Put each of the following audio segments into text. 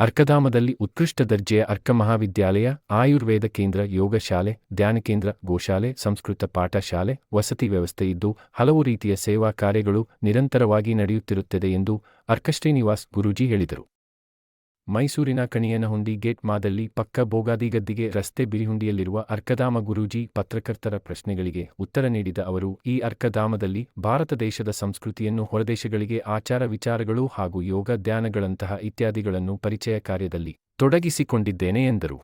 ಅರ್ಕಧಾಮದಲ್ಲಿ ಉತ್ಕೃಷ್ಟ ದರ್ಜೆಯ ಅರ್ಕ ಮಹಾವಿದ್ಯಾಲಯ ಆಯುರ್ವೇದ ಕೇಂದ್ರ, ಯೋಗ ಶಾಲೆ, ಧ್ಯಾನ ಕೇಂದ್ರ, ಗೋಶಾಲೆ, ಸಂಸ್ಕೃತ ಪಾಠಶಾಲೆ ವಸತಿ ವ್ಯವಸ್ಥೆ ಇದ್ದು ಹಲವು ರೀತಿಯ ಸೇವಾ ಕಾರ್ಯಗಳು ನಿರಂತರವಾಗಿ ನಡೆಯುತ್ತಿರುತ್ತದೆ ಎಂದು ಅರ್ಕಶ್ರೀನಿವಾಸ್ ಗುರೂಜಿ ಹೇಳಿದರು. ಮೈಸೂರಿನ ಕಣಿಯನಹುಂಡಿ ಗೇಟ್ ಮಾದಲ್ಲಿ ಪಕ್ಕ ಬೋಗಾದಿಗದ್ದಿಗೆ ರಸ್ತೆ ಬಿರಿಹುಂಡಿಯಲ್ಲಿರುವ ಅರ್ಕಧಾಮ ಗುರೂಜಿ ಪತ್ರಕರ್ತರ ಪ್ರಶ್ನೆಗಳಿಗೆ ಉತ್ತರ ನೀಡಿದ ಅವರು, ಈ ಅರ್ಕಧಾಮದಲ್ಲಿ ಭಾರತ ದೇಶದ ಸಂಸ್ಕೃತಿಯನ್ನು ಹೊರದೇಶಗಳಿಗೆ ಆಚಾರ ವಿಚಾರಗಳು ಹಾಗೂ ಯೋಗ ಧ್ಯಾನಗಳಂತಹ ಇತ್ಯಾದಿಗಳನ್ನು ಪರಿಚಯ ಕಾರ್ಯದಲ್ಲಿ ತೊಡಗಿಸಿಕೊಂಡಿದ್ದೇನೆ ಎಂದರು.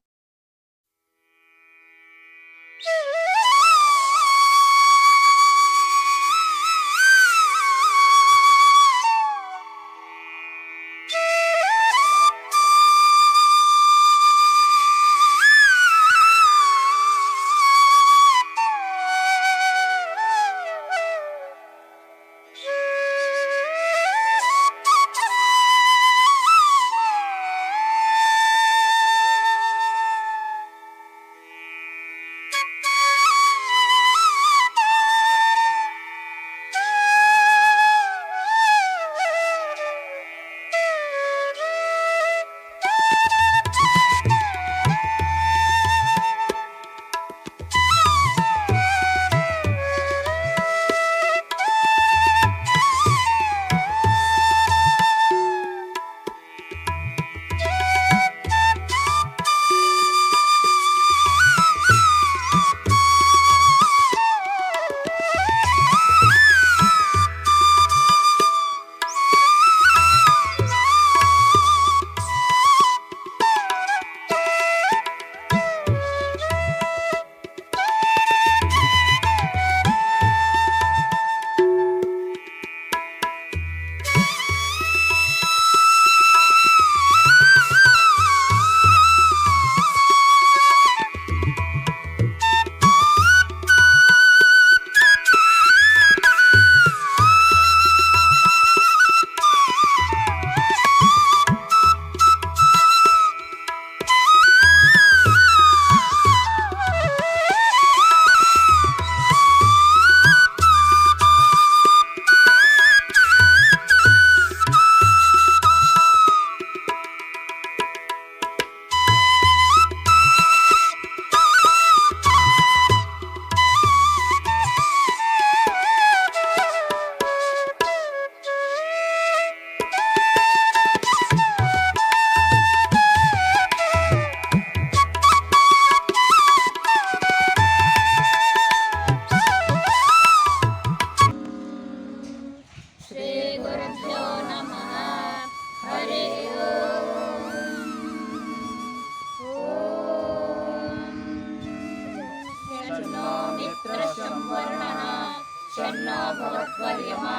भवत्वर्यमा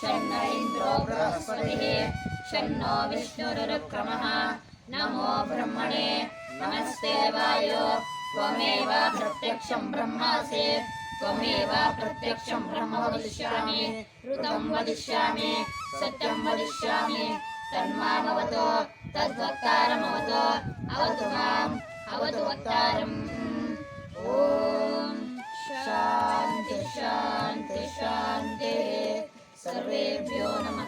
शन्न इन्द्रो बृहस्पतिः शन्नो विष्णुरुक्रमः नमो ब्रह्मणे नमस्ते वायो त्वमेव प्रत्यक्षं ब्रह्मासि त्वमेव प्रत्यक्षं ब्रह्म वदिष्यामि ऋतं वदिष्यामि सत्यं वदिष्यामि तन्मामवतो तद्वक्तारमवतो अवतु माम् अवतु वक्तारम् ॐ शान्ति शान्ति शान्तिः सर्वेभ्यो नमः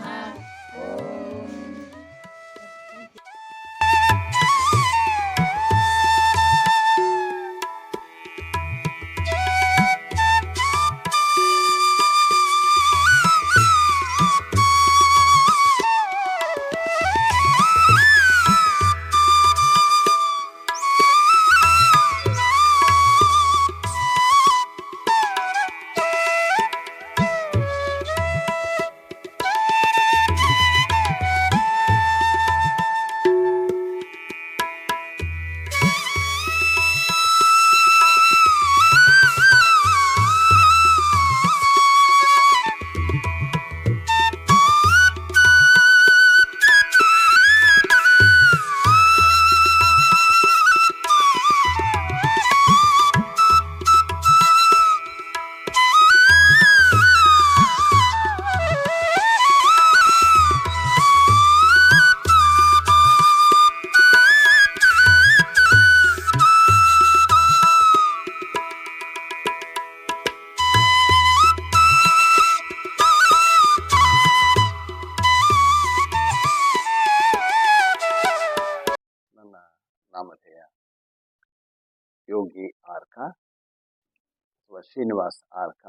ಶ್ರೀನಿವಾಸ್ ಆರ್ಕ.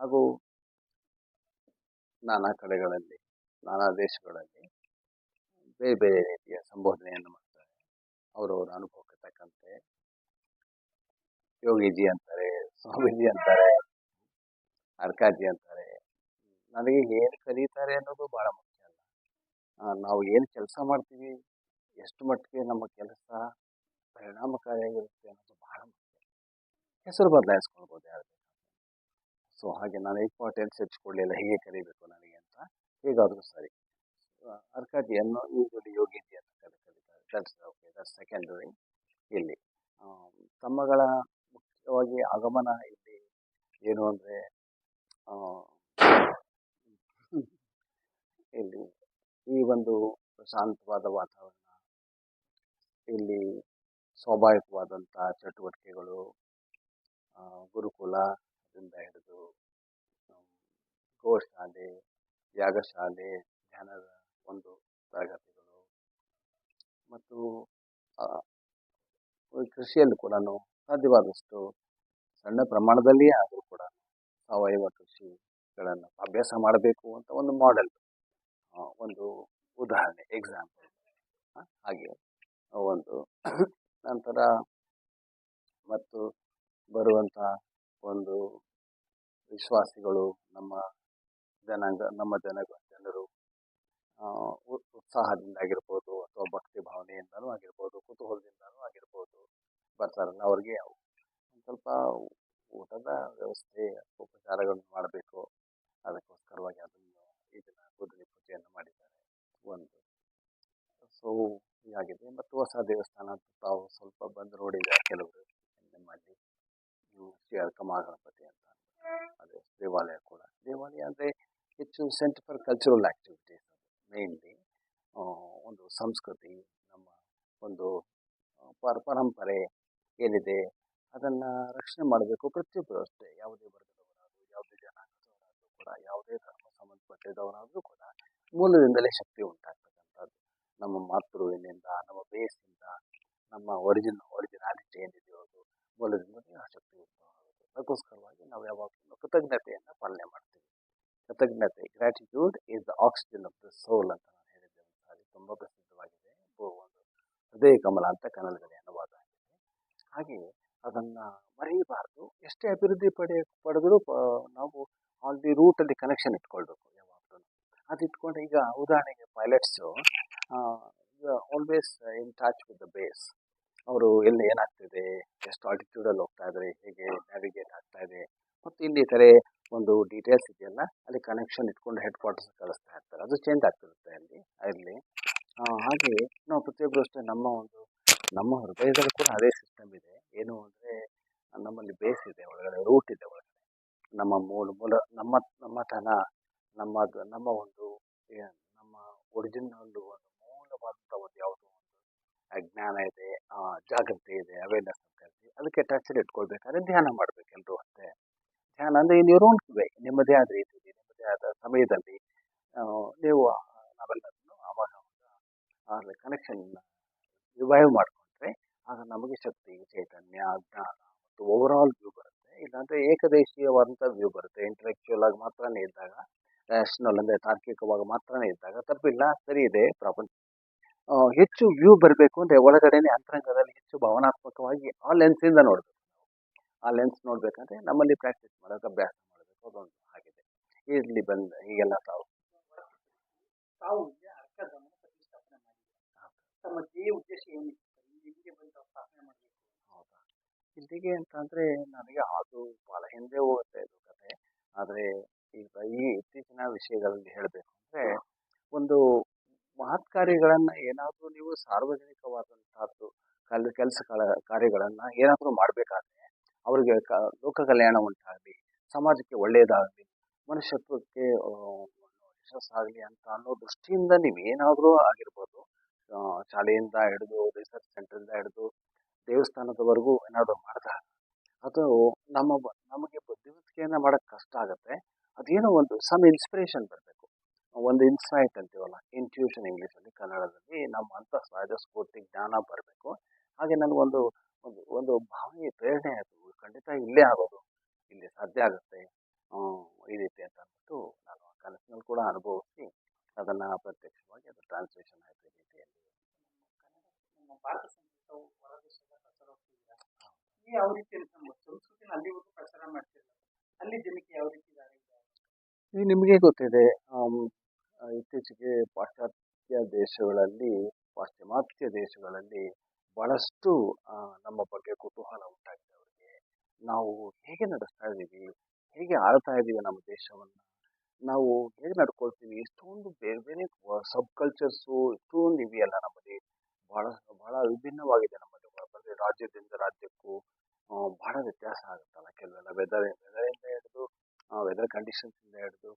ಹಾಗೂ ನಾನಾ ಕಡೆಗಳಲ್ಲಿ, ನಾನಾ ದೇಶಗಳಲ್ಲಿ ಬೇರೆ ಬೇರೆ ರೀತಿಯ ಸಂಬೋಧನೆಯನ್ನು ಮಾಡ್ತಾರೆ. ಅವರವರ ಅನುಭವಕ್ಕೆ ತಕ್ಕಂತೆ. ಯೋಗೀಜಿ ಅಂತಾರೆ, ಸ್ವಾಮೀಜಿ ಅಂತಾರೆ ಅರ್ಕಾಜಿ ಅಂತಾರೆ. ನನಗೆ ಏನು ಕರೀತಾರೆ ಅನ್ನೋದು ಭಾಳ ಮುಖ್ಯ ಅಲ್ಲ. ನಾವು ಏನು ಕೆಲಸ ಮಾಡ್ತೀವಿ, ಎಷ್ಟು ಮಟ್ಟಿಗೆ ನಮ್ಮ ಕೆಲಸ ಪರಿಣಾಮಕಾರಿಯಾಗಿರುತ್ತೆ ಅನ್ನೋದು ಬಹಳ ಮುಖ್ಯ. ಹೆಸರು ಬದಲಾಯಿಸ್ಕೊಳ್ಬೋದು ಯಾರು ಸೊ ಹಾಗೆ ನಾನು ಇಂಪಾರ್ಟೆನ್ಸ್ ಹೆಚ್ಚಿಕೊಳ್ಳಿಲ್ಲ ಹೀಗೆ ಕರಿಬೇಕು ನನಗೆ ಅಂತ ಹೇಗಾದರೂ ಸರಿ. ಅರ್ಕಾಜಿ ಅನ್ನೋ ಯೂಶಲಿ ಯೋಗ್ಯತೆ ಅಂತ ಕರಿ ಕರೀತಾರೆ ದಟ್ಸ್ ಓಕೆ ದಟ್ಸ್ ಸೆಕೆಂಡರಿ ಇಲ್ಲಿ ತಮ್ಮಗಳ ಮುಖ್ಯವಾಗಿ ಆಗಮನ ಇಲ್ಲಿ ಏನು ಅಂದರೆ ಇಲ್ಲಿ ಈ ಒಂದು ಪ್ರಶಾಂತವಾದ ವಾತಾವರಣ, ಇಲ್ಲಿ ಸ್ವಾಭಾವಿಕವಾದಂಥ ಚಟುವಟಿಕೆಗಳು ಆ, ಗುರುಕುಲದಿಂದ ಹಿಡಿದು ಗೋಶಾಲೆ ಯಾಗಶಾಲೆ ಧ್ಯಾನದ ಒಂದು ತರಗತಿಗಳು. ಮತ್ತು ಕೃಷಿಯಲ್ಲಿ ಕೂಡ ಸಾಧ್ಯವಾದಷ್ಟು ಸಣ್ಣ ಪ್ರಮಾಣದಲ್ಲಿಯೇ ಆದರೂ ಕೂಡ ಸಾವಯವ ಕೃಷಿಗಳನ್ನು ಅಭ್ಯಾಸ ಮಾಡಬೇಕು ಅಂತ ಒಂದು ಮಾಡೆಲ್ ಒಂದು ಉದಾಹರಣೆ ಎಕ್ಸಾಂಪಲ್ ಹಾಗೆ ಒಂದು ನಂತರ ಮತ್ತು ಬರುವಂಥ ಒಂದು ವಿಶ್ವಾಸಿಗಳು ನಮ್ಮ ಜನಾಂಗ, ನಮ್ಮ ಜನ, ಜನರು ಉತ್ಸಾಹದಿಂದ ಆಗಿರ್ಬೋದು ಅಥವಾ ಭಕ್ತಿ ಭಾವನೆಯಿಂದನೂ ಆಗಿರ್ಬೋದು, ಕುತೂಹಲದಿಂದನೂ ಆಗಿರ್ಬೋದು ಬರ್ತಾರಲ್ಲ ಅವ್ರಿಗೆ ಒಂದು ಸ್ವಲ್ಪ ಊಟದ ವ್ಯವಸ್ಥೆ ಉಪಚಾರಗಳನ್ನು ಮಾಡಬೇಕು. ಅದಕ್ಕೋಸ್ಕರವಾಗಿ ಅದನ್ನು ಇದನ್ನ ಕುದುರೆ ಪೂಜೆಯನ್ನು ಮಾಡಿದ್ದಾರೆ. ಒಂದು. ಸೊ, ಹೀಗಾಗಿದೆ. ಮತ್ತು ಹೊಸ ದೇವಸ್ಥಾನ ತಾವು ಸ್ವಲ್ಪ ಬಂದು ನೋಡಿದ ಕೆಲವರು ನಮ್ಮಲ್ಲಿ ಹ್ಮ್, ಶ್ರೀ ಅರ್ಕಮಾ ಗಣಪತಿ ಅಂತ ಅದೇ ದೇವಾಲಯ ಕೂಡ. ದೇವಾಲಯ ಅಂದರೆ ಹೆಚ್ಚು centre for cultural activities mainly ಒಂದು ಸಂಸ್ಕೃತಿ ನಮ್ಮ ಒಂದು ಪರ ಪರಂಪರೆ ಏನಿದೆ ಅದನ್ನು ರಕ್ಷಣೆ ಮಾಡಬೇಕು ಪ್ರತಿಯೊಬ್ಬರು ಅಷ್ಟೇ. ಯಾವುದೇ ವರ್ಗದವರಾದರೂ ಯಾವುದೇ ಜನಾಂಗದವರಾದರೂ ಕೂಡ ಯಾವುದೇ ಧರ್ಮ ಸಂಬಂಧಪಟ್ಟಿದ್ದವರಾದರೂ ಕೂಡ ಮೂಲದಿಂದಲೇ ಶಕ್ತಿ ಉಂಟಾಗ್ತಕ್ಕಂಥದ್ದು. ನಮ್ಮ ಮಾತೃವಿನಿಂದ ನಮ್ಮ ಬೇಸಿಂದ ನಮ್ಮ ಒರಿಜಿನ್ ಒರಿಜಿನಾಲಿಟಿ ಏನಿದೆಯೋ ಅದು ಮೂಲದಿಂದಲೇ ಆ ಶಕ್ತಿ ಉಂಟಾಗುತ್ತೆ ಅದಕ್ಕೋಸ್ಕರವಾಗಿ ನಾವು ಯಾವಾಗಲೂ ಕೃತಜ್ಞತೆಯನ್ನು ಪಾಲನೆ ಮಾಡ್ತೀವಿ ಕೃತಜ್ಞತೆ gratitude is the oxygen of the soul ಅಂತ ನಾನು ಹೇಳಿದ್ದೆ ಅದು ತುಂಬ ಪ್ರಸಿದ್ಧವಾಗಿದೆ. ಒಂದು ಹೃದಯ ಕಮಲ ಅಂತ ಕನ್ನಡದಲ್ಲಿ ಅನುವಾದ ಆಗಿದೆ. ಹಾಗೆ ಅದನ್ನು ಮರೆಯಬಾರ್ದು. ಎಷ್ಟೇ ಅಭಿವೃದ್ಧಿ ಪಡೆ, ಪಡೆದರೂ ನಾವು ಆಲ್ ದಿ ರೂಟಲ್ಲಿ ಕನೆಕ್ಷನ್ ಇಟ್ಕೊಳ್ಬೇಕು ಯಾವಾಗಲೂ. ಅದು ಇಟ್ಕೊಂಡು ಈಗ ಉದಾಹರಣೆಗೆ pilots always in touch with the base ಅವರು ಎಲ್ಲಿ ಏನಾಗ್ತಿದೆ, ಎಷ್ಟು ಆಲ್ಟಿಟ್ಯೂಡಲ್ಲಿ ಹೋಗ್ತಾ ಇದ್ದಾರೆ, ಹೇಗೆ ನ್ಯಾವಿಗೇಟ್ ಆಗ್ತಾ ಇದೆ ಮತ್ತು ಇನ್ನಿತರೆ ಒಂದು ಡೀಟೇಲ್ಸ್ ಇದೆಯಲ್ಲ, ಅಲ್ಲಿ ಕನೆಕ್ಷನ್ ಇಟ್ಕೊಂಡು ಹೆಡ್ ಕ್ವಾರ್ಟರ್ಸ್ ಕಳಿಸ್ತಾ ಇರ್ತಾರೆ ಅದು ಚೇಂಜ್ ಆಗ್ತಿರುತ್ತೆ ಅಲ್ಲಿ ಅಲ್ಲಿ. ಹಾಗೆಯೇ ಹಾಗೆ ನಾವು ಪ್ರತಿಯೊಬ್ಬರು ಅಷ್ಟೇ, ನಮ್ಮ ಒಂದು, ನಮ್ಮ ಹೃದಯದಲ್ಲಿ ಕೂಡ ಅದೇ ಸಿಸ್ಟಮ್ ಇದೆ. ಏನು ಅಂದರೆ, ನಮ್ಮಲ್ಲಿ ಬೇಸ್ ಇದೆ, ಒಳಗಡೆ ರೂಟ್ ಇದೆ ಒಳಗಡೆ. ನಮ್ಮ ಮೂಲ ಮೂಲ, ನಮ್ಮ ನಮ್ಮತನ ನಮ್ಮ ನಮ್ಮ ಒಂದು ನಮ್ಮ ಒರಿಜಿನಲ್ ಒಂದು ಮೂಲವಾದಂಥ ಒಂದು ಯಾವುದೋ ಒಂದು ಜ್ಞಾನ ಇದೆ ಜಾಗೃತಿ ಇದೆ ಅವೇರ್ನೆಸ್ ಇದೆ ಅದಕ್ಕೆ ಟಚಲ್ಲಿ ಇಟ್ಕೊಳ್ಬೇಕಾದ್ರೆ ಧ್ಯಾನ ಮಾಡಬೇಕು ಎಲ್ಲರೂ ಧ್ಯಾನ ಅಂದರೆ ಇನ್ ಯುವರ್ ಓನ್ ವೇ ನಿಮ್ಮದೇ ಆದ ರೀತಿಯಲ್ಲಿ ನಿಮ್ಮದೇ ಆದ ಸಮಯದಲ್ಲಿ. ನೀವು ನಾವೆಲ್ಲರನ್ನು ಆವಾಗ ಆವಾಗ ಕನೆಕ್ಷನ್ ರಿವೈವ್ ಮಾಡಿಕೊಂಡ್ರೆ ಆಗ ನಮಗೆ ಶಕ್ತಿ, ಚೈತನ್ಯ, ಜ್ಞಾನ ಮತ್ತು ಓವರ್ಆಲ್ ವ್ಯೂ ಬರುತ್ತೆ. ಇಲ್ಲಾಂದರೆ ಏಕದೇಶೀಯವಾದಂಥ ವ್ಯೂ ಬರುತ್ತೆ. ಇಂಟಲೆಕ್ಚುಯಲ್ ಆಗಿ ಮಾತ್ರನೇ ಇದ್ದಾಗ ರ್ಯಾಷನಲ್ ಅಂದರೆ ತಾರ್ಕಿಕವಾಗಿ ಮಾತ್ರನೇ ಇದ್ದಾಗ ತಪ್ಪಿಲ್ಲ, ಸರಿ ಇದೆ, ಪ್ರಪಂಚ. ಹೆಚ್ಚು ವ್ಯೂ ಬರಬೇಕು ಅಂದರೆ ಒಳಗಡೆನೆ ಅಂತರಂಗದಲ್ಲಿ ಹೆಚ್ಚು ಭಾವನಾತ್ಮಕವಾಗಿ ಆ ಲೆನ್ಸಿಂದ ನೋಡಬೇಕು ಆ ಲೆನ್ಸ್ ನೋಡಬೇಕಂದ್ರೆ ನಮ್ಮಲ್ಲಿ ಪ್ರಾಕ್ಟೀಸ್ ಮಾಡೋಕೆ ಅಭ್ಯಾಸ ಮಾಡಬೇಕು. ಅದೊಂದು ಆಗಿದೆ. ಇಲ್ಲಿ ಬಂದ, ಹೀಗೆಲ್ಲ ತಾವು. ತಾವು ಅರ್ಕ ಅರ್ಕಧರ್ಮ ಪ್ರತಿಷ್ಠಾಪನೆ ಮಾಡಿದ್ದಾರೆ? ತಮ್ಮ ಧ್ಯೇಯ ಉದ್ದೇಶ ಏನಿತ್ತು ಇಲ್ಲಿಗೆ ಬಂದು ಸ್ಥಾಪನೆ ಮಾಡಬೇಕು ಹೌದಾ? ಇಲ್ಲಿಗೆ ಅಂತಂದರೆ ನನಗೆ ಅದು ಬಹಳ ಹಿಂದೆ ಹೋಗುತ್ತೆ ಇದು ಕತೆ. ಆದರೆ ಈಗ ಈ ಇತ್ತೀಚಿನ ವಿಷಯಗಳಲ್ಲಿ ಹೇಳಬೇಕು ಅಂದ್ರೆ ಒಂದು ಮಹತ್ ಕಾರ್ಯಗಳನ್ನು ಏನಾದರೂ ನೀವು ಸಾರ್ವಜನಿಕವಾದಂತಹದ್ದು ಕಲ್ ಕೆಲಸ ಕಾರ್ಯಗಳನ್ನು ಏನಾದರೂ ಮಾಡ್ಬೇಕಾದ್ರೆ ಅವರಿಗೆ ಕ ಲೋಕ ಕಲ್ಯಾಣ ಉಂಟಾಗಲಿ ಸಮಾಜಕ್ಕೆ ಒಳ್ಳೆಯದಾಗಲಿ ಮನುಷ್ಯತ್ವಕ್ಕೆ ಆ, ಯಶಸ್ಸಾಗಲಿ ಅಂತ ಅನ್ನೋ ದೃಷ್ಟಿಯಿಂದ ನೀವು ಏನಾದರೂ ಆಗಿರ್ಬೋದು ಶಾಲೆಯಿಂದ ಹಿಡಿದು ರಿಸರ್ಚ್ ಸೆಂಟ್ರಿಂದ ಹಿಡಿದು ದೇವಸ್ಥಾನದವರೆಗೂ ಏನಾದರೂ ಮಾಡಿದಾಗ ಅದು ನಮ್ಮ ನಮಗೆ ಬುದ್ಧಿವಂತಿಕೆಯನ್ನು ಮಾಡೋಕ್ಕೆ ಕಷ್ಟ ಆಗುತ್ತೆ. ಅದೇನೋ ಒಂದು ಸಮ್ ಇನ್ಸ್ಪಿರೇಷನ್ ಬರಬೇಕು. ಒಂದು ಇನ್ಸೈಟ್ ಅಂತೀವಲ್ಲ ಇಂಟ್ಯೂಷನ್ ಇಂಗ್ಲೀಷಲ್ಲಿ ಕನ್ನಡದಲ್ಲಿ ನಮ್ಮ ಅಂತ ಸಹಜ ಸ್ಫೂರ್ತಿ ಜ್ಞಾನ ಬರಬೇಕು. ಹಾಗೆ ನನಗೊಂದು ಒಂದು ಒಂದು ಭಾವನೆ ಪ್ರೇರಣೆ ಆಯಿತು. ಖಂಡಿತ ಇಲ್ಲೇ ಆಗೋದು ಇಲ್ಲಿ ಸಾಧ್ಯ ಆಗುತ್ತೆ. ಈ ರೀತಿ ಅಂತ ಅಂದ್ಬಿಟ್ಟು ಕನಸಿನಲ್ಲಿ ಕೂಡ ಅನುಭವಿಸಿ ಅದನ್ನು ಪ್ರತ್ಯಕ್ಷವಾಗಿ ಅದು ಟ್ರಾನ್ಸ್ಲೇಷನ್ ಆಯಿತು ಈ ರೀತಿಯಲ್ಲಿ. ಯಾವ ರೀತಿ ಅಂತ ನಮ್ಮ ಸಂಸ್ಕೃತಿನ ಅಲ್ಲಿವರೆಗೂ ಪ್ರಚಾರ ಮಾಡ್ತಿಲ್ಲ. ಅಲ್ಲಿ ಜನಕ್ಕೆ ಯಾವ ರೀತಿ ಇದು? ನಿಮಗೆ ಗೊತ್ತಿದೆ ಇತ್ತೀಚೆಗೆ ಪಾಶ್ಚಾತ್ಯ ದೇಶಗಳಲ್ಲಿ ಪಾಶ್ಚಿಮಾತ್ಯ ದೇಶಗಳಲ್ಲಿ ಬಹಳಷ್ಟು ನಮ್ಮ ಬಗ್ಗೆ ಕುತೂಹಲ ಉಂಟಾಗಿದೆ ಅವರಿಗೆ. ನಾವು ಹೇಗೆ ನಡೆಸ್ತಾ ಇದ್ದೀವಿ ಹೇಗೆ ಆಳ್ತಾ ಇದ್ದೀವಿ ನಮ್ಮ ದೇಶವನ್ನು? ನಾವು ಹೇಗೆ ನಡ್ಕೊಳ್ತೀವಿ? ಎಷ್ಟೊಂದು ಬೇರೆ ಬೇರೆ ಸಬ್ ಕಲ್ಚರ್ಸು ಇಷ್ಟೊಂದು ಇವೆಯಲ್ಲ ನಮ್ಮಲ್ಲಿ. ಬಹಳ ಬಹಳ ವಿಭಿನ್ನವಾಗಿದೆ ನಮ್ಮಲ್ಲಿ. ಬರೀ ರಾಜ್ಯದಿಂದ ರಾಜ್ಯಕ್ಕೂ ಬಹಳ ವ್ಯತ್ಯಾಸ ಆಗುತ್ತಲ್ಲ ಕೆಲವೆಲ್ಲ. ವೆದರ್ ವೆದರಿಂದ ಹಿಡಿದು ವೆದರ್ ಕಂಡೀಷನ್ಸಿಂದ ಹಿಡಿದು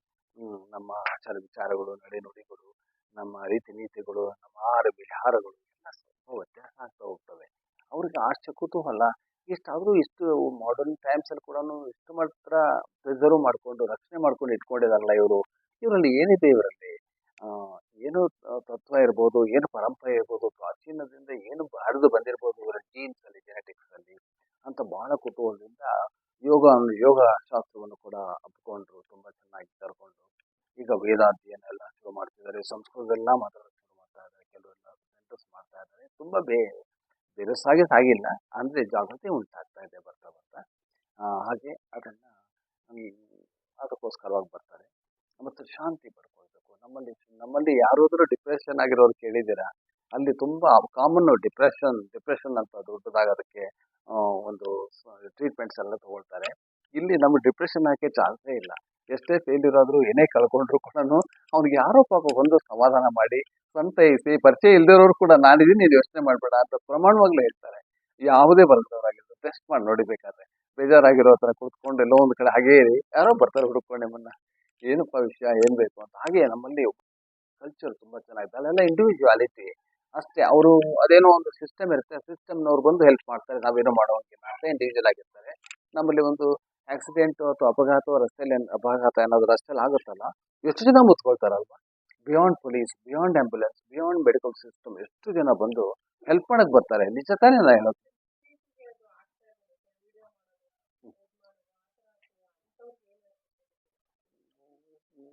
ನಮ್ಮ ಆಚಾರ ವಿಚಾರಗಳು ನಡೆನುಡಿಗಳು ನಮ್ಮ ರೀತಿ ನೀತಿಗಳು, ನಮ್ಮ ಆಹಾರ ವಿಹಾರಗಳು ಎಲ್ಲ ಸ್ವಲ್ಪ ವ್ಯತ್ಯಾಸ ಆಗ್ತಾ ಹೋಗ್ತವೆ. ಅವ್ರಿಗೆ ಆಶ್ಚರ್ಯ ಕುತೂಹಲ ಇಷ್ಟಾದರೂ ಇಷ್ಟು ಮಾಡರ್ನ್ ಟೈಮ್ಸಲ್ಲಿ ಕೂಡ ಇಷ್ಟು ಮಾತ್ರ ಪ್ರಿಸರ್ವ್ ಮಾಡಿಕೊಂಡು, ರಕ್ಷಣೆ ಮಾಡ್ಕೊಂಡು ಇಟ್ಕೊಂಡಿದಾರಲ್ಲ ಇವರು. ಇವರಲ್ಲಿ ಏನಿದೆ ಇವರಲ್ಲಿ? ಏನು ತತ್ವ ಇರ್ಬೋದು, ಏನು ಪರಂಪರೆ ಇರ್ಬೋದು, ಪ್ರಾಚೀನದಿಂದ ಏನು ಬಾರದು ಬಂದಿರ್ಬೋದು ಇವರ ಜೀನ್ಸಲ್ಲಿ ಜೆನೆಟಿಕ್ಸಲ್ಲಿ ಅಂತ ಬಹಳ ಕುತೂಹಲದಿಂದ ಯೋಗ ಯೋಗ ಶಾಸ್ತ್ರವನ್ನು ಕೂಡ ಅಪ್ಕೊಂಡ್ರು ತುಂಬಾ ಚೆನ್ನಾಗಿ ಕರ್ಕೊಂಡು ಈಗ ವೇದಾಧ್ಯಯನ ಎಲ್ಲ ಶುರು ಮಾಡ್ತಿದ್ದಾರೆ. ಸಂಸ್ಕೃತದೆಲ್ಲ ಮಾತಾಡೋದು ಶುರು ಮಾಡ್ತಾ ಇದ್ದಾರೆ. ಕೆಲವೆಲ್ಲ ಸೆಂಟರ್ಸ್ ಮಾಡ್ತಾ ಇದ್ದಾರೆ. ತುಂಬಾ ಬೇ ಬಿರುಸಾಗಿ ಸಾಗಿಲ್ಲ. ಅಂದರೆ ಜಾಗೃತಿ ಉಂಟಾಗ್ತಾ ಇದೆ ಬರ್ತಾ ಬರ್ತಾ. ಹಾಗೆ ಅದನ್ನು ಅದಕ್ಕೋಸ್ಕರವಾಗಿ ಬರ್ತಾರೆ. ಮತ್ತು ಶಾಂತಿ ಪಡ್ಕೊಳ್ಬೇಕು. ನಮ್ಮಲ್ಲಿ ನಮ್ಮಲ್ಲಿ ಯಾರಾದರೂ ಡಿಪ್ರೆಷನ್ ಆಗಿರೋರು ಕೇಳಿದ್ದೀರಾ? ಅಲ್ಲಿ ತುಂಬ ಕಾಮನ್ ಡಿಪ್ರೆಷನ್ ಡಿಪ್ರೆಷನ್ ಅಂತ ದೊಡ್ಡದಾಗೋದಕ್ಕೆ ಅದಕ್ಕೆ ಒಂದು ಟ್ರೀಟ್ಮೆಂಟ್ಸ್ ಎಲ್ಲ ತಗೊಳ್ತಾರೆ. ಇಲ್ಲಿ ನಮ್ಗೆ ಡಿಪ್ರೆಷನ್ ಹಾಕಿ ಚಾನ್ಸೇ ಇಲ್ಲ. ಎಷ್ಟೇ ಫೇಲ್ಯೂರ್ ಆದರೂ ಏನೇ ಕಳ್ಕೊಂಡ್ರು ಕೂಡ ಅವ್ನಿಗೆ ಯಾರೋ ಪಾಪ ಒಂದು ಸಮಾಧಾನ ಮಾಡಿ ಸಂತೈಸಿ ಪರಿಚಯ ಇಲ್ದಿರೋರು ಕೂಡ ನಾನಿದ್ದೀನಿ ನೀನು ಯೋಚನೆ ಮಾಡಬೇಡ ಅಂತ ಪ್ರಮಾಣವಾಗ್ಲೇ ಹೇಳ್ತಾರೆ. ಯಾವುದೇ ಬರ್ದವರಾಗಿರ್ತಾರೆ ಟೆಸ್ಟ್ ಮಾಡಿ ನೋಡಿಬೇಕಾದ್ರೆ. ಬೇಜಾರಾಗಿರೋ ಹತ್ರ ಕುತ್ಕೊಂಡು ಎಲ್ಲೋ ಒಂದು ಕಡೆ ಹಾಗೇ ಇರಿ. ಯಾರೋ ಬರ್ತಾರೆ ಹುಡುಕೊಂಡು ನಿಮ್ಮನ್ನ. ಏನಪ್ಪ ವಿಷಯ, ಏನು ಬೇಕು ಅಂತ. ಹಾಗೆ ನಮ್ಮಲ್ಲಿ ಕಲ್ಚರ್ ತುಂಬ ಚೆನ್ನಾಗಿದೆ. ಅಲ್ಲೆಲ್ಲ ಇಂಡಿವಿಜುವಾಲಿಟಿ ಅಷ್ಟೇ, ಅವರು ಅದೇನೋ ಒಂದು ಸಿಸ್ಟಮ್ ಇರುತ್ತೆ ಸಿಸ್ಟಮ್ನವ್ರು ಬಂದು ಹೆಲ್ಪ್ ಮಾಡ್ತಾರೆ. ನಾವೇನೋ ಮಾಡೋಂಗಿಲ್ಲ ಅಷ್ಟೇ ಇಂಡಿವಿಜುವಲ್ ಆಗಿರ್ತಾರೆ. ನಮ್ಮಲ್ಲಿ ಒಂದು ಆಕ್ಸಿಡೆಂಟ್ ಅಥವಾ ಅಪಘಾತ ರಸ್ತೆಯಲ್ಲಿ ಅಪಘಾತ ಏನಾದ್ರು ರಸ್ತೆಯಲ್ಲಿ ಆಗುತ್ತಲ್ಲ? ಎಷ್ಟು ಜನ ಮುತ್ಕೊಳ್ತಾರಲ್ವಾ? Beyond police beyond ambulance beyond medical system ಎಷ್ಟು ಜನ ಬಂದು ಹೆಲ್ಪ್ ಮಾಡಕ್ ಬರ್ತಾರೆ? ನಿಜ ತಾನೇ ನಾ ಹೇಳೋದು?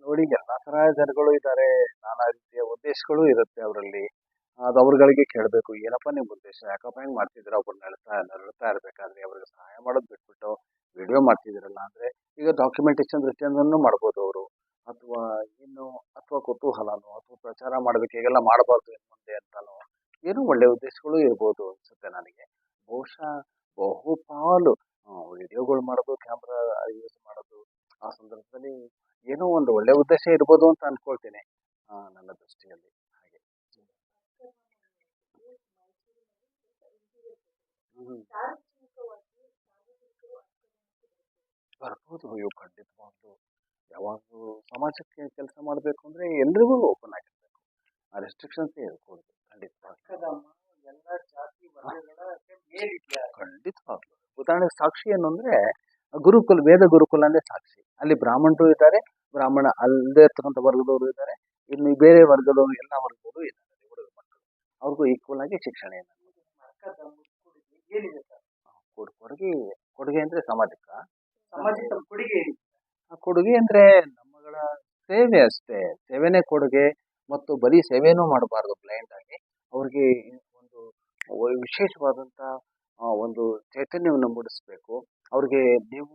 ನೋಡಿ, ಎಲ್ಲಾ ತರ ಜನಗಳು ಇದ್ದಾರೆ. ನಾನಾ ರೀತಿಯ ಉದ್ದೇಶಗಳು ಇರುತ್ತೆ ಅವರಲ್ಲಿ. ಅದು ಅವ್ರಗಳಿಗೆ ಕೇಳಬೇಕು. ಏನಪ್ಪ ನಿಮ್ಮ ಉದ್ದೇಶ? ಯಾಕಪ್ಪ ಹೆಂಗ್ ಮಾಡ್ತಿದ್ರ ಅವ್ರು ನಡ್ತಾ ನರಳ್ತಾ ಇರ್ಬೇಕಾದ್ರೆ ಅವ್ರಿಗೆ ಸಹಾಯ ಮಾಡೋದು ಬಿಟ್ಬಿಟ್ಟು ವಿಡಿಯೋ ಮಾಡ್ತಿದಿರಲ್ಲ ಅಂದ್ರೆ ಈಗ ಡಾಕ್ಯುಮೆಂಟೇಶನ್ ದೃಷ್ಟಿಯಿಂದನೂ ಮಾಡ್ಬೋದು ಅವರು. ಅಥವಾ ಇನ್ನು ಅಥವಾ ಕುತೂಹಲನೋ ಅಥವಾ ಪ್ರಚಾರ ಮಾಡಬೇಕು ಹೀಗೆಲ್ಲ ಮಾಡಬಾರ್ದು ಇನ್ನು ಮುಂದೆ ಅಂತಾನೋ ಏನೋ ಒಳ್ಳೆ ಉದ್ದೇಶಗಳು ಇರ್ಬೋದು ಅನ್ಸುತ್ತೆ ನನಗೆ. ಬಹುಶಃ ಬಹುಪಾಲು ವಿಡಿಯೋಗಳು ಮಾಡೋದು ಕ್ಯಾಮ್ರಾ ಯೂಸ್ ಮಾಡೋದು ಆ ಸಂದರ್ಭದಲ್ಲಿ ಏನೋ ಒಂದು ಒಳ್ಳೆ ಉದ್ದೇಶ ಇರ್ಬೋದು ಅಂತ ಅನ್ಕೊಳ್ತೀನಿ ನನ್ನ ದೃಷ್ಟಿಯಲ್ಲಿ. ಹಾಗೆ. ಬರ್ಬೋದು ಅಯ್ಯೋ ಖಂಡಿತವಾಗ್ಲು. ಯಾವಾಗಲೂ ಸಮಾಜಕ್ಕೆ ಕೆಲಸ ಮಾಡಬೇಕು ಅಂದ್ರೆ ಎಲ್ರಿಗೂ ಓಪನ್ ಆಗಿರಬೇಕು. ಆ ರೆಸ್ಟ್ರಿಕ್ಷನ್ಸ್ ಇರಕೂಡದು. ಖಂಡಿತ. ಖಂಡಿತವಾಗ್ಲು ಉದಾಹರಣೆಗೆ ಸಾಕ್ಷಿ ಏನು ಅಂದ್ರೆ ಗುರುಕುಲ ವೇದ ಗುರುಕುಲ ಅಂದ್ರೆ ಸಾಕ್ಷಿ. ಅಲ್ಲಿ ಬ್ರಾಹ್ಮಣರು ಇದ್ದಾರೆ ಬ್ರಾಹ್ಮಣ ಅಲ್ಲದೆ ಇರ್ತಕ್ಕಂಥ ವರ್ಗದವರು ಇದ್ದಾರೆ ಇನ್ನು ಬೇರೆ ವರ್ಗದವರು ಎಲ್ಲ ವರ್ಗದವರು ಇದ್ದಾರೆ ಹುಡುಗ ಮಕ್ಕಳು. ಅವ್ರಿಗೂ ಈಕ್ವಲ್ ಆಗಿ ಶಿಕ್ಷಣ ಏನಾಗುತ್ತೆ ಕೊಡುಗೆ ಕೊಡುಗೆ ಅಂದರೆ ಅಂದ್ರೆ ಸಾಮಾಜಿಕ ಸಮಾಜಕ್ಕೆ ತಮ್ಮ ಕೊಡುಗೆ ಕೊಡುಗೆ ಅಂದ್ರೆ ನಮ್ಮಗಳ ಸೇವೆ ಅಷ್ಟೇ. ಸೇವೆನೇ ಕೊಡುಗೆ ಮತ್ತು ಬರೀ ಸೇವೆನೂ ಮಾಡಬಾರ್ದು ಬ್ಲೈಂಡ್ ಆಗಿ. ಅವ್ರಿಗೆ ಒಂದು ವಿಶೇಷವಾದಂತ ಒಂದು ಚೈತನ್ಯವನ್ನು ಮೂಡಿಸ್ಬೇಕು. ಅವ್ರಿಗೆ ನೀವು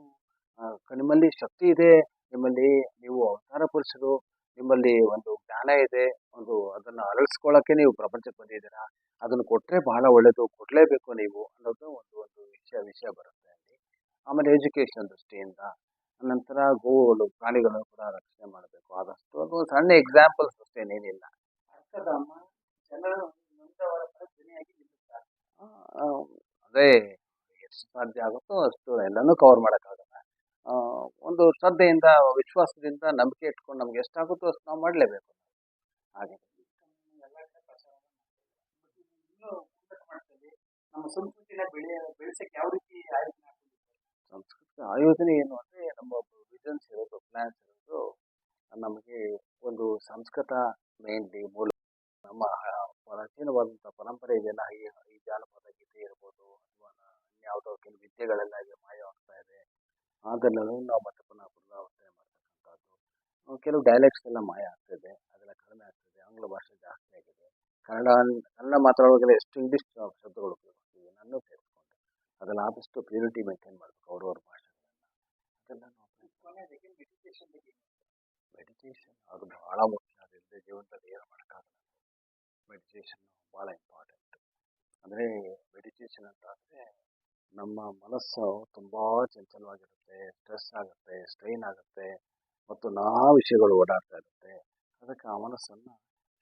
ನಿಮ್ಮಲ್ಲಿ ಶಕ್ತಿ ಇದೆ, ನಿಮ್ಮಲ್ಲಿ ನೀವು ಅವತಾರ ಪುರುಷರು, ನಿಮ್ಮಲ್ಲಿ ಒಂದು ಜ್ಞಾನ ಇದೆ, ಒಂದು ಅದನ್ನು ಅರಳಿಸ್ಕೊಳ್ಳೋಕೆ ನೀವು ಪ್ರಪಂಚಕ್ಕೆ ಬಂದಿದ್ದೀರಾ, ಅದನ್ನು ಕೊಟ್ಟರೆ ಬಹಳ ಒಳ್ಳೆಯದು, ಕೊಡಲೇಬೇಕು ನೀವು ಅನ್ನೋದು ಒಂದು ಒಂದು ವಿಷಯ ವಿಷಯ ಬರುತ್ತೆ ಅಲ್ಲಿ. ಆಮೇಲೆ ಎಜುಕೇಷನ್ ದೃಷ್ಟಿಯಿಂದ ನಂತರ ಗೋವುಗಳು ಪ್ರಾಣಿಗಳನ್ನು ಕೂಡ ರಕ್ಷಣೆ ಮಾಡಬೇಕು. ಆದಷ್ಟು ಅದು ಸಣ್ಣ ಎಕ್ಸಾಂಪಲ್ಸ್ ಅಷ್ಟೇ ಏನಿಲ್ಲ. ಅದೇ ಎಷ್ಟು ಸಾಧ್ಯ ಆಗುತ್ತೋ ಅಷ್ಟು ಎಲ್ಲನೂ ಕವರ್ ಮಾಡೋಕ್ಕಾಗಲ್ಲ. ಒಂದು ಶ್ರದ್ಧೆಯಿಂದ ವಿಶ್ವಾಸದಿಂದ ನಂಬಿಕೆ ಇಟ್ಕೊಂಡು ನಮ್ಗೆ ಎಷ್ಟಾಗುತ್ತೋ ಅಷ್ಟು ನಾವು ಮಾಡಲೇಬೇಕು. ಹಾಗೆ. ಸಂಸ್ಕೃತ ಆಯೋಜನೆ ಏನು ಅಂದರೆ ವಿಷನ್ಸ್ ಇರೋದು ಪ್ಲ್ಯಾನ್ಸ್ ಇರೋದು ನಮಗೆ ಒಂದು ಸಂಸ್ಕೃತ ಮೇನ್ಲಿ ಮೂಲ ನಮ್ಮ ಪ್ರಾಚೀನವಾದಂಥ ಪರಂಪರೆ ಇದೆಯಲ್ಲ ಈ ಈ ಜಾನಪದ ಗೀತೆ ಇರ್ಬೋದು, ಅಥವಾ ಯಾವುದೋ ಕೆಲವು ವಿದ್ಯೆಗಳೆಲ್ಲ ಮಾಯವಾಗ್ತಾ ಇದೆ, ಅದನ್ನೆಲ್ಲ ನಾವು ಮತ್ತೆ ಪುನಃ ಪುನರಾವರ್ತನೆ ಮಾಡ್ತಕ್ಕಂಥದ್ದು. ಕೆಲವು ಡೈಲೆಕ್ಟ್ಸ್ ಎಲ್ಲ ಮಾಯ ಆಗ್ತಿದೆ ಅದೆಲ್ಲ ಕಡಿಮೆ ಆಗ್ತಿದೆ ಆಂಗ್ಲ ಭಾಷೆ ಜಾಸ್ತಿ ಆಗಿದೆ. ಕನ್ನಡ ಕನ್ನಡ ಮಾತಾಡುವಾಗಲೇ ಎಷ್ಟು ಇಂಗ್ಲೀಷ್ ಶಬ್ದಗಳು ಉಪಯೋಗಿಸ್ತೀವಿ, ನನ್ನೂ ಸೇರಿಸ್ಕೊಂಡು ಅದೆಲ್ಲ ಆದಷ್ಟು ಪ್ಯೂರಿಟಿ ಮೇಂಟೈನ್ ಮಾಡಬೇಕು ಅವ್ರವ್ರ ಭಾಷೆ ಅದೆಲ್ಲ ನಾವು ಮೆಡಿಟೇಷನ್ ಅದು ಬಹಳ ಮುಖ್ಯ ಅದರಿಂದ ಜೀವನದಲ್ಲಿ ಏನು ಮಾಡೋಕ್ಕಾಗಲ್ಲ. ಮೆಡಿಟೇಷನ್ ಭಾಳ ಇಂಪಾರ್ಟೆಂಟ್ ಅಂದರೆ ಮೆಡಿಟೇಷನ್ ಅಂತ ಅಂದರೆ ನಮ್ಮ ಮನಸ್ಸು ತುಂಬ ಚಂಚಲವಾಗಿರುತ್ತೆ ಸ್ಟ್ರೆಸ್ ಆಗುತ್ತೆ ಸ್ಟ್ರೈನ್ ಆಗುತ್ತೆ ಮತ್ತು ನಾ ವಿಷಯಗಳು ಓಡಾಡ್ತಾ ಇರುತ್ತೆ. ಅದಕ್ಕೆ ಆ ಮನಸ್ಸನ್ನು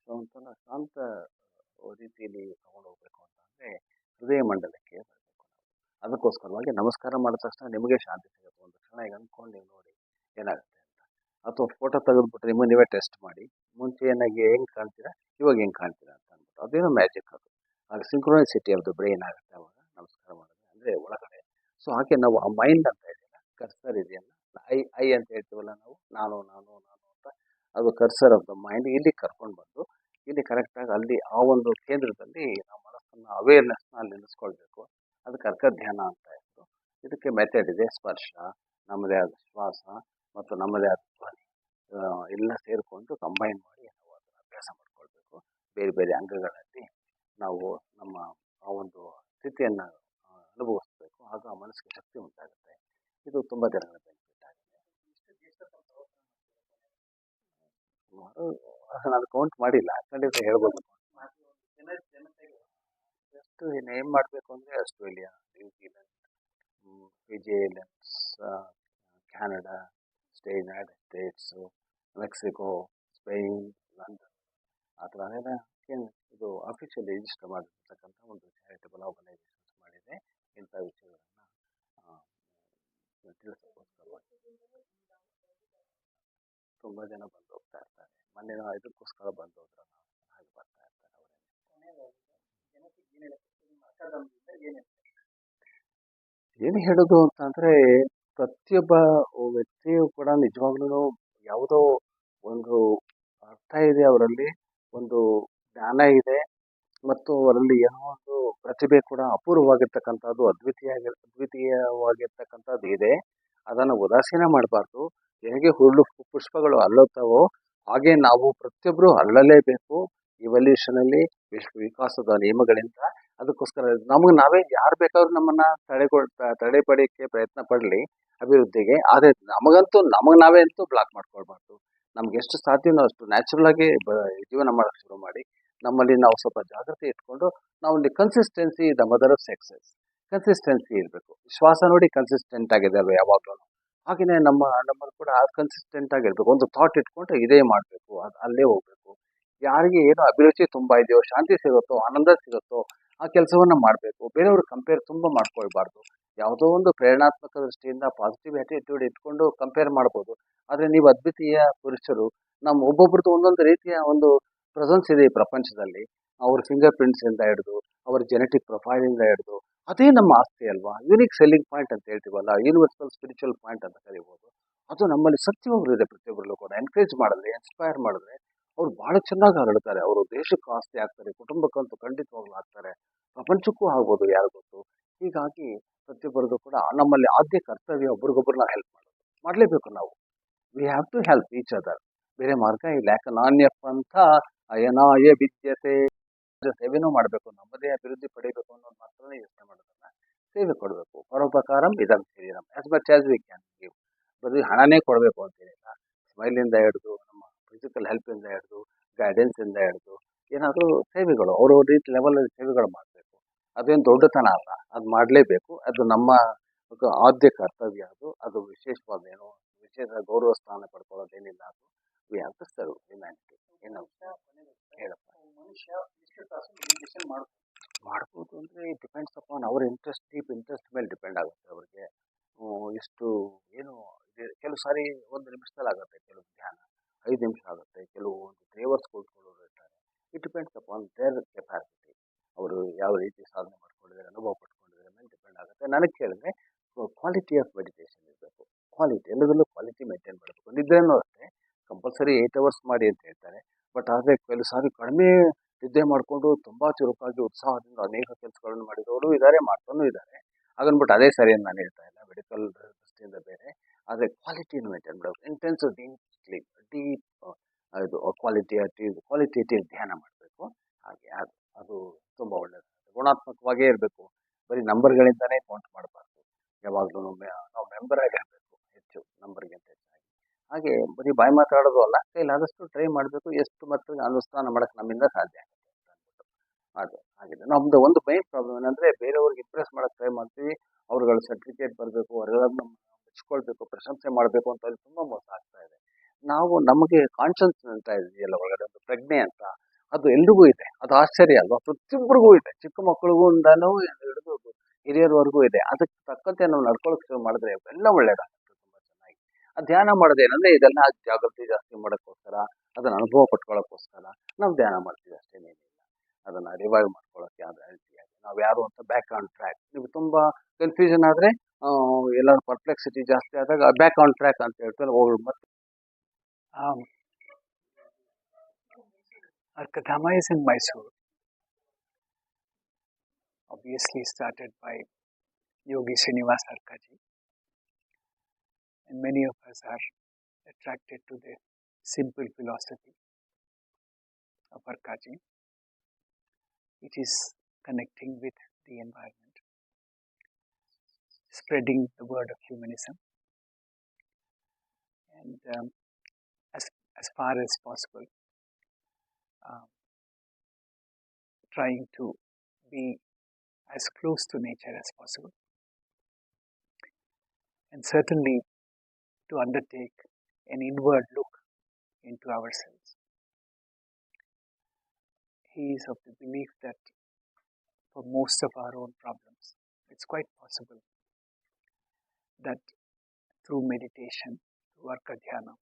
ಒಂಥರ ಶಾಂತ ರೀತಿಯಲ್ಲಿ ತಗೊಂಡು ಹೋಗ್ಬೇಕು ಅಂತಂದರೆ ಹೃದಯ ಮಂಡಲಕ್ಕೆ ಬರಬೇಕು ನಾವು. ಅದಕ್ಕೋಸ್ಕರವಾಗಿ ನಮಸ್ಕಾರ ಮಾಡಿದ ತಕ್ಷಣ ನಿಮಗೆ ಶಾಂತಿ ಸಿಗುತ್ತೆ. ಒಂದು ಕ್ಷಣ ಈಗ ಅಂದ್ಕೊಂಡು ನೀವು ನೋಡಿ. ಏನಾಗುತ್ತೆ ಅಂತ. ಅಥವಾ ಫೋಟೋ ತೆಗೆದುಬಿಟ್ರೆ ನಿಮ್ಮ ನೀವೇ ಟೆಸ್ಟ್ ಮಾಡಿ. ಮುಂಚೆ ಏನಾಗಿ ಹೆಂಗೆ ಕಾಣ್ತೀರಾ, ಇವಾಗ ಹೆಂಗೆ ಕಾಣ್ತೀರಾ ಅಂತ ಅಂದ್ಬಿಟ್ಟು ಅದೇನೋ ಮ್ಯಾಜಿಕ್ ಅದು. ಆಗ ಸಿಂಕ್ರೋನಿಸಿಟಿ ಆಫ್ ಬ್ರೈನ್ ಆಗುತ್ತೆ ಅವಾಗ. ನಮಸ್ಕಾರ ಮಾಡಿದ್ರೆ ಅಂದರೆ ಒಳಗಡೆ. ಸೊ ಹಾಗೆ ನಾವು ಆ ಮೈಂಡ್ ಅಂತ ಇದೆಯಲ್ಲ ಕರ್ಸರ್ ಇದೆಯಲ್ಲ ಐ ಐ ಅಂತ ಹೇಳ್ತೀವಲ್ಲ ನಾವು, ನಾನು ನಾನು ನಾನು ಅಂತ. ಅದು ಕರ್ಸರ್ ಆಫ್ ದ ಮೈಂಡ್ ಇಲ್ಲಿ ಕರ್ಕೊಂಡು ಬಂದು, ಇಲ್ಲಿ ಕರೆಕ್ಟಾಗಿ ಅಲ್ಲಿ ಆ ಒಂದು ಕೇಂದ್ರದಲ್ಲಿ ನಾವು ಮನಸ್ಸನ್ನು ಅವೇರ್ನೆಸ್ನ ಅಲ್ಲಿ ನಿಲ್ಲಿಸ್ಕೊಳ್ಬೇಕು ಅದಕ್ಕೆ ಅರ್ಕ ಧ್ಯಾನ ಅಂತ ಇತ್ತು ಇದಕ್ಕೆ ಮೆಥಡ್ ಇದೆ, ಸ್ಪರ್ಶ ನಮ್ಮದೇ ಆದ ಶ್ವಾಸ ಮತ್ತು ನಮ್ಮದೇ ಆದ ಧ್ವನಿ ಎಲ್ಲ ಸೇರಿಕೊಂಡು ಕಂಬೈನ್ ಮಾಡಿ ನಾವು ಅದನ್ನು ಅಭ್ಯಾಸ ಮಾಡಿಕೊಳ್ಬೇಕು. ಬೇರೆ ಬೇರೆ ಅಂಗಗಳಲ್ಲಿ ನಾವು ನಮ್ಮ ಆ ಒಂದು ಸ್ಥಿತಿಯನ್ನು ಅನುಭವಿಸ್ಬೇಕು. ಆಗ ಆ ಮನಸ್ಸಿಗೆ ಶಕ್ತಿ ಉಂಟಾಗುತ್ತೆ. ಇದು ತುಂಬ ಜನಗಳ ಬೆನಿಫಿಟ್ ಆಗಿದೆ. ಸುಮಾರು ನಾನು ಕೌಂಟ್ ಮಾಡಿಲ್ಲ. ಖಂಡಿತ ಹೇಳ್ಬೋದು. ಎಷ್ಟು ನೇಮ್ ಮಾಡಬೇಕು ಅಂದರೆ ಆಸ್ಟ್ರೇಲಿಯಾ, ನ್ಯೂಜಿಲೆಂಡ್ ಫಿಜಿಲೆಂಡ್ಸ್ Canada stay United States Mexico Spain London ಆ ಥರ ಎಲ್ಲ ಇದು ಅಫಿಷಿಯಲಿ ರಿಜಿಸ್ಟರ್ ಮಾಡಿರ್ತಕ್ಕಂಥ ಒಂದು ಚಾರಿಟಬಲ್ ಆರ್ಗನೈಸೇಷನ್ಸ್ ಮಾಡಿದೆ. ಇಂಥ ವಿಷಯಗಳನ್ನು ತಿಳಿಸೋಕ್ಕೋಸ್ಕರವಾಗಿ ತುಂಬ ಜನ ಬಂದು ಹೋಗ್ತಾ ಇರ್ತಾರೆ. ಮೊನ್ನೆ ಇದಕ್ಕೋಸ್ಕರ ಬಂದು ಹೋದ್ರಲ್ಲ ಹಾಗೆ ಬರ್ತಾ ಇರ್ತಾರೆ ಅವರೇ. ಏನು ಹೇಳೋದು ಅಂತಂದರೆ ಪ್ರತಿಯೊಬ್ಬ ವ್ಯಕ್ತಿಯು ಕೂಡ ನಿಜವಾಗ್ಲೂ ಯಾವುದೋ ಒಂದು ಅರ್ಥ ಇದೆ ಅವರಲ್ಲಿ, ಒಂದು ಜ್ಞಾನ ಇದೆ ಮತ್ತು ಅವರಲ್ಲಿ ಏನೋ ಒಂದು ಪ್ರತಿಭೆ ಕೂಡ ಅಪೂರ್ವವಾಗಿರ್ತಕ್ಕಂಥದ್ದು ಅದ್ವಿತೀಯ ಅದ್ವಿತೀಯವಾಗಿರ್ತಕ್ಕಂಥದ್ದು ಇದೆ. ಅದನ್ನು ಉದಾಸೀನ ಮಾಡಬಾರ್ದು. ಹೇಗೆ ಹುರುಳು ಪುಷ್ಪಗಳು ಅಲ್ಲುತ್ತವೋ, ಹಾಗೆ ನಾವು ಪ್ರತಿಯೊಬ್ಬರು ಅರಳಲೇಬೇಕು ಇವಲ್ಯೂಷನಲ್ಲಿ ವಿಶ್ವ ವಿಕಾಸದ ನಿಯಮಗಳಿಂದ ಅದಕ್ಕೋಸ್ಕರ ನಮಗೆ ನಾವೇ ಯಾರು ಬೇಕಾದ್ರೂ ನಮ್ಮನ್ನ ತಡೆಗೊಳ್ ತಡೆಪಡಿಕ್ಕೆ ಪ್ರಯತ್ನ ಪಡಲಿ ಅಭಿವೃದ್ಧಿಗೆ, ಆದರೆ ನಮಗಂತೂ, ನಮಗೆ ನಾವೇ ಅಂತೂ ಬ್ಲಾಕ್ ಮಾಡ್ಕೊಳ್ಬಾರ್ದು. ನಮ್ಗೆ ಎಷ್ಟು ಸಾಧ್ಯವೋ ಅಷ್ಟು ನ್ಯಾಚುರಲ್ ಆಗಿ ಜೀವನ ಮಾಡೋಕ್ಕೆ ಶುರು ಮಾಡಿ, ನಮ್ಮಲ್ಲಿ ನಾವು ಸ್ವಲ್ಪ ಜಾಗೃತಿ ಇಟ್ಕೊಂಡು, ನಾವು ಇಲ್ಲಿ consistency the mother of success consistency ಇರಬೇಕು. ಶ್ವಾಸ ನೋಡಿ ಕನ್ಸಿಸ್ಟೆಂಟ್ ಆಗಿದೆ ಅಲ್ವಾ ಯಾವಾಗಲೂ ಹಾಗೆಯೇ ನಮ್ಮ, ನಮ್ಮಲ್ಲಿ ಕೂಡ ಕನ್ಸಿಸ್ಟೆಂಟ್ ಆಗಿರ್ಬೇಕು ಒಂದು ಥಾಟ್ ಇಟ್ಕೊಂಡು ಇದೇ ಮಾಡಬೇಕು, ಅದು ಅಲ್ಲೇ ಹೋಗ್ಬೇಕು. ಯಾರಿಗೆ ಏನು ಅಭಿರುಚಿ ತುಂಬ ಇದೆಯೋ, ಶಾಂತಿ ಸಿಗುತ್ತೋ, ಆನಂದ ಸಿಗುತ್ತೋ ಆ ಕೆಲಸವನ್ನ ಮಾಡಬೇಕು. ಬೇರೆಯವ್ರ ಕಂಪೇರ್ ತುಂಬ ಮಾಡ್ಕೊಳ್ಬಾರ್ದು. ಯಾವುದೋ ಒಂದು ಪ್ರೇರಣಾತ್ಮಕ ದೃಷ್ಟಿಯಿಂದ ಪಾಸಿಟಿವ್ ಆಟಿಟ್ಯೂಡ್ ಇಟ್ಕೊಂಡು ಕಂಪೇರ್ ಮಾಡ್ಬೋದು. ಆದರೆ ನೀವು ಅದ್ವಿತೀಯ ಪುರುಷರು ನಮ್ಮ ಒಬ್ಬೊಬ್ರದ್ದು ಒಂದೊಂದು ರೀತಿಯ ಒಂದು ಪ್ರೆಸೆನ್ಸ್ ಇದೆ ಈ ಪ್ರಪಂಚದಲ್ಲಿ. ಅವ್ರ ಫಿಂಗರ್ ಪ್ರಿಂಟ್ಸಿಂದ ಹಿಡಿದು, ಅವ್ರ ಜೆನೆಟಿಕ್ ಪ್ರೊಫೈಲಿಂದ ಹಿಡಿದು, ಅದೇ ನಮ್ಮ ಆಸ್ತಿ ಅಲ್ವಾ? ಯೂನಿಕ್ ಸೆಲ್ಲಿಂಗ್ ಪಾಯಿಂಟ್ ಅಂತ ಹೇಳ್ತೀವಲ್ಲ ಯೂನಿವರ್ಸಲ್ ಸ್ಪಿರಿಚುವಲ್ ಪಾಯಿಂಟ್ ಅಂತ ಕರಿಬೋದು. ಅದು ನಮ್ಮಲ್ಲಿ ಸತ್ಯವಾಗಿದೆ ಪ್ರತಿಯೊಬ್ಬರಲ್ಲೂ ಕೂಡ. ಎನ್ಕರೇಜ್ ಮಾಡಿದ್ರೆ ಇನ್ಸ್ಪೈರ್ ಮಾಡಿದ್ರೆ ಅವ್ರು ಬಹಳ ಚೆನ್ನಾಗಿ ಹರಡ್ತಾರೆ ಅವರು ದೇಶಕ್ಕೂ ಆಸ್ತಿ ಆಗ್ತಾರೆ ಕುಟುಂಬಕ್ಕಂತೂ ಖಂಡಿತವಾಗ್ಲೂ ಆಗ್ತಾರೆ. ಪ್ರಪಂಚಕ್ಕೂ ಆಗ್ಬೋದು ಯಾರು ಗೊತ್ತು. ಹೀಗಾಗಿ ಪ್ರತಿಯೊಬ್ಬರದ್ದು ಕೂಡ ನಮ್ಮಲ್ಲಿ ಆದ್ಯ ಕರ್ತವ್ಯ ಒಬ್ರಿಗೊಬ್ರನ್ನ ಹೆಲ್ಪ್ ಮಾಡೋದು. ಮಾಡಲೇಬೇಕು ನಾವು. We have to help each other ಬೇರೆ ಮಾರ್ಗ ಇಲ್ಲ. ಯಾಕೆ ನಾಣ್ಯ ಪಂಥ ಅಯನಾಯ ವಿದ್ಯತೆ ಸೇವೆನೂ ಮಾಡಬೇಕು. ನಮ್ಮದೇ ಅಭಿವೃದ್ಧಿ ಪಡಿಬೇಕು ಅನ್ನೋದು ಮಾತ್ರ ಯೋಚನೆ ಮಾಡೋದನ್ನ ಸೇವೆ ಕೊಡಬೇಕು. ಪರೋಪಕಾರಂ ಇದಂ ಶರೀರಂ as much as we can give ಬರೀ ಹಣನೇ ಕೊಡಬೇಕು ಅಂತೇನಿಲ್ಲ ಸ್ಮೈಲಿಂದ ಹಿಡಿದು ನಮ್ಮ ಫಿಸಿಕಲ್ ಹೆಲ್ಪಿಂದ ಹಿಡಿದು ಗೈಡೆನ್ಸಿಂದ ಹಿಡಿದು ಏನಾದರೂ ಸೇವೆಗಳು ಅವ್ರವ್ರ ರೀತಿ ಲೆವೆಲಲ್ಲಿ ಸೇವೆಗಳು ಮಾಡಬೇಕು. ಅದೇನು ದೊಡ್ಡತನ ಅಲ್ಲ, ಅದು ಮಾಡಲೇಬೇಕು. ಅದು ನಮ್ಮ ಆದ್ಯ ಕರ್ತವ್ಯ ಅದು. ಅದು ವಿಶೇಷವಾದ ಏನು ವಿಶೇಷ ಗೌರವ ಸ್ಥಾನ ಪಡ್ಕೊಳ್ಳೋದೇನಿಲ್ಲ ಅದು. We have to serve humanity ಏನು ಹೇಳಪ್ಪ. ಮಾಡ್ಬೋದು ಅಂದರೆ ಡಿಪೆಂಡ್ಸ್ ಅಪಾನ್ ಅವ್ರ ಇಂಟ್ರೆಸ್ಟ್ ಡೀಪ್ ಇಂಟ್ರೆಸ್ಟ್ ಮೇಲೆ ಡಿಪೆಂಡ್ ಆಗುತ್ತೆ ಅವ್ರಿಗೆ. ಎಷ್ಟು, ಏನು ಕೆಲವು ಸಾರಿ ಒಂದು ನಿಮಿಷದಲ್ಲಿ ಆಗುತ್ತೆ, ಕೆಲವು ಧ್ಯಾನ. ಐದು ನಿಮಿಷ ಆಗುತ್ತೆ. ಕೆಲವು ಒಂದು ತ್ರೀ ಅವರ್ಸ್ ಕೂತ್ಕೊಳ್ಳೋರು ಇರ್ತಾರೆ. It depends upon their capacity ಅವರು ಯಾವ ರೀತಿ ಸಾಧನೆ ಮಾಡ್ಕೊಂಡಿದ್ದಾರೆ, ಅನುಭವ ಪಡ್ಕೊಂಡಿದ್ದಾರೆ ಮೇಲೆ ಡಿಪೆಂಡ್ ಆಗುತ್ತೆ. ನನಗೆ ಕೇಳಿದ್ರೆ ಕ್ವಾಲಿಟಿ ಆಫ್ ಮೆಡಿಟೇಷನ್ ಇರಬೇಕು. ಕ್ವಾಲಿಟಿ ಎಲ್ಲದರಲ್ಲೂ ಕ್ವಾಲಿಟಿ ಮೇಂಟೈನ್ ಮಾಡಬೇಕು. ನಿದ್ರೆನೂ ಅಷ್ಟೇ. ಕಂಪಲ್ಸರಿ ಏಯ್ಟ್ ಅವರ್ಸ್ ಮಾಡಿ ಅಂತ ಹೇಳ್ತಾರೆ. ಬಟ್ ಆದರೆ ಕೆಲವು ಸಾರಿ ಕಡಿಮೆ ನಿದ್ದೆ ಮಾಡಿಕೊಂಡು ತುಂಬ ಚುರುಕಾಗಿ ಉತ್ಸಾಹದಿಂದ ಅನೇಕ ಕೆಲಸಗಳನ್ನು ಮಾಡಿದವರು ಇದ್ದಾರೆ ಮಾಡ್ತಾನೂ ಇದ್ದಾರೆ ಹಾಗನ್ಬಿಟ್ಟು ಅದೇ ಸರಿ ಅಂತ ನಾನು ಹೇಳ್ತಾ ಇಲ್ಲ. ಮೆಡಿಕಲ್ ದೃಷ್ಟಿಯಿಂದ ಬೇರೆ. ಆದರೆ ಕ್ವಾಲಿಟಿನ ಮೇಂಟೈನ್ ಮಾಡಬೇಕು. ಇಂಟೆನ್ಸ್ ಡೀಪ್ ಸ್ಲೀಪ್ ಡೀಪ್ ಇದು ಕ್ವಾಲಿಟಿ ಕ್ವಾಲಿಟೇಟಿವ್ ಧ್ಯಾನ ಮಾಡಬೇಕು. ಹಾಗೆ ಅದು ಅದು ತುಂಬ ಒಳ್ಳೆಯದು ಗುಣಾತ್ಮಕವಾಗೇ ಇರಬೇಕು. ಬರೀ ನಂಬರ್ಗಳಿಂದನೇ ಕೌಂಟ್ ಮಾಡಬಾರ್ದು. ಯಾವಾಗಲೂ ನಾವು ಮೆಂಬರ್ ಆಗಿರಬೇಕು ಹೆಚ್ಚು ನಂಬರ್ಗಿಂತ ಹೆಚ್ಚಾಗಿ. ಹಾಗೆ ಬರೀ ಬಾಯಿ ಮಾತಾಡೋದು ಅಲ್ಲ ಕೈಲಾದಷ್ಟು ಟ್ರೈ ಮಾಡಬೇಕು. ಎಷ್ಟು ಮಟ್ಟಿಗೆ ಅನುಷ್ಠಾನ ಮಾಡೋಕ್ಕೆ ನಮ್ಮಿಂದ ಸಾಧ್ಯ ಆಗುತ್ತೆ ಅಂತ ಅಂದ್ಬಿಟ್ಟು ಅದು ಆಗಿದೆ ನಮ್ಮದು ಒಂದು ಮೈನ್ ಪ್ರಾಬ್ಲಮ್ ಏನಂದರೆ ಬೇರೆಯವ್ರಿಗೆ ಇಂಪ್ರೆಸ್ ಮಾಡೋಕ್ಕೆ ಟ್ರೈ ಮಾಡ್ತೀವಿ. ಅವ್ರುಗಳ ಸರ್ಟಿಫಿಕೇಟ್ ಬರಬೇಕು ಹೊರಗಳನ್ನ ಮೆಚ್ಕೊಳ್ಬೇಕು, ಪ್ರಶಂಸೆ ಮಾಡಬೇಕು ಅಂತ ಅಲ್ಲಿ ತುಂಬ ಮೋಸ ಆಗ್ತಾ ಇದೆ. ನಾವು ನಮಗೆ ಕಾನ್ಷಿಯನ್ಸ್ ಅಂತ ಇದೆಯಲ್ಲ ಒಳಗಡೆ ಒಂದು ಪ್ರಜ್ಞೆ ಅಂತ, ಅದು ಎಲ್ರಿಗೂ ಇದೆ. ಅದು ಆಶ್ಚರ್ಯ ಅಲ್ವಾ? ಪ್ರತಿಯೊಬ್ಬರಿಗೂ ಇದೆ. ಚಿಕ್ಕ ಮಕ್ಕಳಿಗೂ ಇಂದನೂ ಹಿಡಿದು ಹಿರಿಯರವರೆಗೂ ಇದೆ. ಅದಕ್ಕೆ ತಕ್ಕಂತೆ ನಾವು ನಡ್ಕೊಳ್ಳೋಕೆ ಶುರು ಮಾಡಿದ್ರೆ ಎಲ್ಲ ಒಳ್ಳೇದಾಗುತ್ತೆ. ತುಂಬಾ ಚೆನ್ನಾಗಿ. ಆ ಧ್ಯಾನ ಮಾಡೋದೇನಂದ್ರೆ ಇದೆಲ್ಲ ಜಾಗೃತಿ ಜಾಸ್ತಿ ಮಾಡೋಕ್ಕೋಸ್ಕರ, ಅದನ್ನ ಅನುಭವ ಪಟ್ಕೊಳ್ಳೋಕ್ಕೋಸ್ಕರ ನಾವು ಧ್ಯಾನ ಮಾಡ್ತೀವಿ ಅಷ್ಟೇನೇನಿಲ್ಲ ಅದನ್ನ ರಿವೈವ್ ಮಾಡ್ಕೊಳ್ಳೋಕೆ ಅದು ಹೆಲ್ತಿಯಾಗಿ ನಾವು ಯಾರು ಅಂತ ಬ್ಯಾಕ್ ಆನ್ ಟ್ರ್ಯಾಕ್ ನೀವು ತುಂಬಾ ಕನ್ಫ್ಯೂಷನ್ ಆದ್ರೆ ಎಲ್ಲರೂ ಪರ್ಪ್ಲೆಕ್ಸಿಟಿ ಜಾಸ್ತಿ ಆದಾಗ ಬ್ಯಾಕ್ ಆನ್ ಟ್ರ್ಯಾಕ್ ಅಂತ ಹೇಳ್ತಾರೆ ಹೋಗಿ ಮತ್ತೆ. Um, Arkadhama is in Mysore. Obviously started by Yogi Srinivas Arkaji. And many of us are attracted to the simple philosophy of Arkaji. It is connecting with the environment, spreading the word of humanism. And um, as far as possible, um, trying to be as close to nature as possible, and certainly to undertake an inward look into ourselves. He is of the belief that for most of our own problems, it's quite possible that through meditation, through Arkadhyana,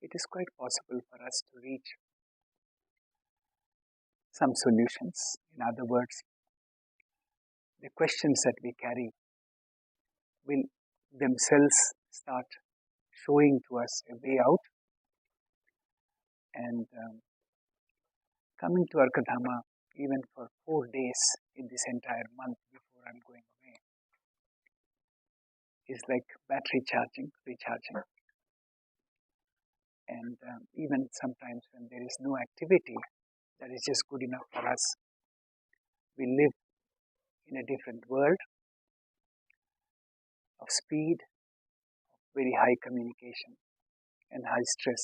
it is quite possible for us to reach some solutions. In other words, the questions that we carry will themselves start showing to us a way out. And um, coming to Arkadhama even for four days in this entire month before I'm going away is like battery charging, recharging and um, even sometimes when there is no activity that is just good enough for us. We live in a different world of speed, of very high communication, and high stress.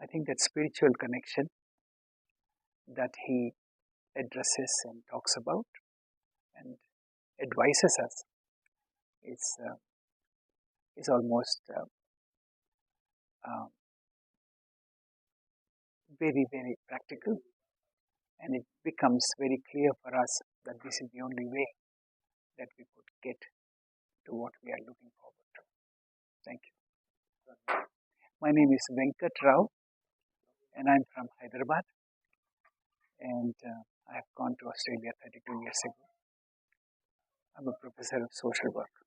I think that spiritual connection that he addresses and talks about and advises us is uh, is almost uh, uh, very, very practical, and it becomes very clear for us that this is the only way that we could get to what we are looking forward to. Thank you. My name is Venkat Rao, and I'm from Hyderabad, and uh, I have gone to Australia 32 years ago. I'm a professor of social work.